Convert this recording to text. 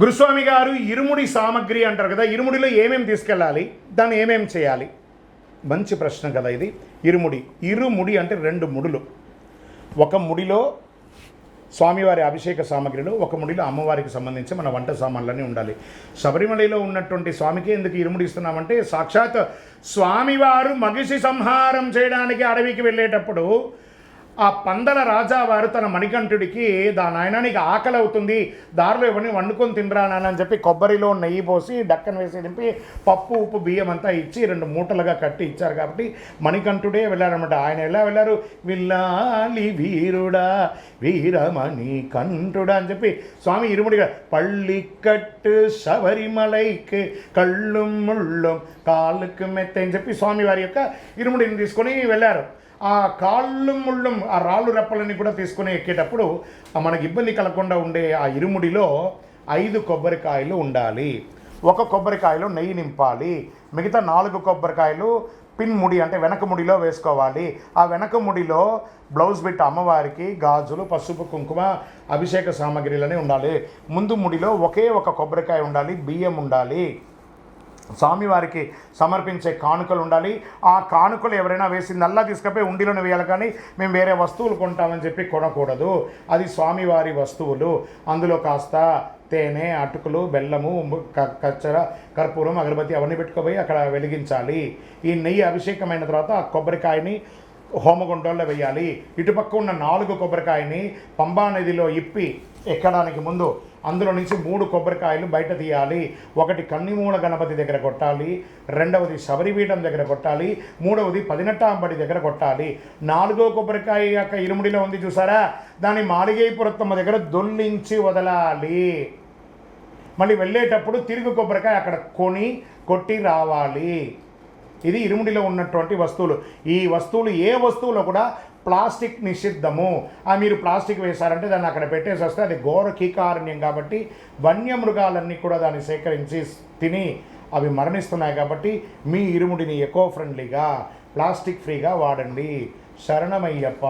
గురుస్వామి గారు ఇరుముడి సామగ్రి అంటారు కదా ఇరుముడిలో ఏమేమి తీసుకెళ్ళాలి దాన్ని ఏమేమి చేయాలి? మంచి ప్రశ్న కదా ఇది. ఇరుముడి ఇరుముడి అంటే రెండు ముడులు. ఒక ముడిలో స్వామివారి అభిషేక సామగ్రిలో ఒక ముడిలో అమ్మవారికి సంబంధించి మన వంట సామాన్లన్నీ ఉండాలి. శబరిమలలో ఉన్నటువంటి స్వామికి ఎందుకు ఇరుముడి ఇస్తున్నామంటే సాక్షాత్ స్వామివారు మగిషి సంహారం చేయడానికి అడవికి వెళ్ళేటప్పుడు ఆ పందల రాజావారు తన మణికంఠుడికి దా నాయన నీకు ఆకలి అవుతుంది దారిలో ఇవన్నీ వండుకొని తినరా నాన్న అని చెప్పి కొబ్బరిలో నెయ్యి పోసి డక్కన వేసి దింపి పప్పు ఉప్పు బియ్యం అంతా ఇచ్చి రెండు మూటలుగా కట్టి ఇచ్చారు కాబట్టి మణికంఠుడే వెళ్ళారనమాట ఆయన ఎలా వెళ్ళారు? విల్లాలి వీరుడా వీరమణి కంఠుడా అని చెప్పి స్వామి ఇరుముడిగా పళ్ళికట్టు శబరిమలైకి కళ్ళు ముళ్ళు కాలుకు మెత్త అని చెప్పి స్వామి వారి యొక్క ఇరుముడిని తీసుకొని వెళ్ళారు. ఆ కాళ్ళు ముళ్ళు ఆ రాళ్ళు రెప్పలని కూడా తీసుకొని ఎక్కేటప్పుడు మనకి ఇబ్బంది కలగకుండా ఉండే ఆ ఇరుముడిలో ఐదు కొబ్బరికాయలు ఉండాలి. ఒక కొబ్బరికాయలో నెయ్యి నింపాలి. మిగతా నాలుగు కొబ్బరికాయలు పిన్ ముడి అంటే వెనక ముడిలో వేసుకోవాలి. ఆ వెనక ముడిలో బ్లౌజ్ బిట్ అమ్మవారికి గాజులు పసుపు కుంకుమ అభిషేక సామాగ్రిలనే ఉండాలి. ముందు ముడిలో ఒకే ఒక కొబ్బరికాయ ఉండాలి. బియ్యం ఉండాలి. స్వామివారికి సమర్పించే కానుకలు ఉండాలి. ఆ కానుకలు ఎవరైనా వేసి నల్లా తీసుకపోయి ఉండిలోనే వేయాలి కానీ మేము వేరే వస్తువులు కొంటామని చెప్పి కొనకూడదు. అది స్వామివారి వస్తువులు. అందులో కాస్త తేనె అటుకులు బెల్లము కచ్చర కర్పూరం అగరబత్తి అవన్నీ పెట్టుకుపోయి అక్కడ వెలిగించాలి. ఈ నెయ్యి అభిషేకమైన తర్వాత ఆ కొబ్బరికాయని హోమగుండంలో వేయాలి. ఇటుపక్క ఉన్న నాలుగు కొబ్బరికాయని పంబా నదిలో ఇప్పి ఎక్కడానికి ముందు అందులో నుంచి మూడు కొబ్బరికాయలు బయట తీయాలి. ఒకటి కన్నిమూల గణపతి దగ్గర కొట్టాలి. రెండవది శబరిపీఠం దగ్గర కొట్టాలి. మూడవది పదినెట్టాంబడి దగ్గర కొట్టాలి. నాలుగో కొబ్బరికాయ యొక్క ఇరుముడిలో ఉంది చూసారా? దాన్ని మాలిగైపురత్తమ్మ దగ్గర దొల్లించి వదలాలి. మళ్ళీ వెళ్ళేటప్పుడు తిరుగు కొబ్బరికాయ అక్కడ కొని కొట్టి రావాలి. ఇది ఇరుముడిలో ఉన్నటువంటి వస్తువులు. ఈ వస్తువులు ఏ వస్తువులో కూడా ప్లాస్టిక్ నిషిద్ధము. ఆ మీరు ప్లాస్టిక్ వేశారంటే దాన్ని అక్కడ పెట్టేసి వస్తే అది ఘోర కీకారణ్యం కాబట్టి వన్యమృగాలన్నీ కూడా దాన్ని సేకరించి తిని అవి మరణిస్తున్నాయి కాబట్టి మీ ఇరుముడిని ఎకో ఫ్రెండ్లీగా ప్లాస్టిక్ ఫ్రీగా వాడండి. శరణమయ్యప్ప.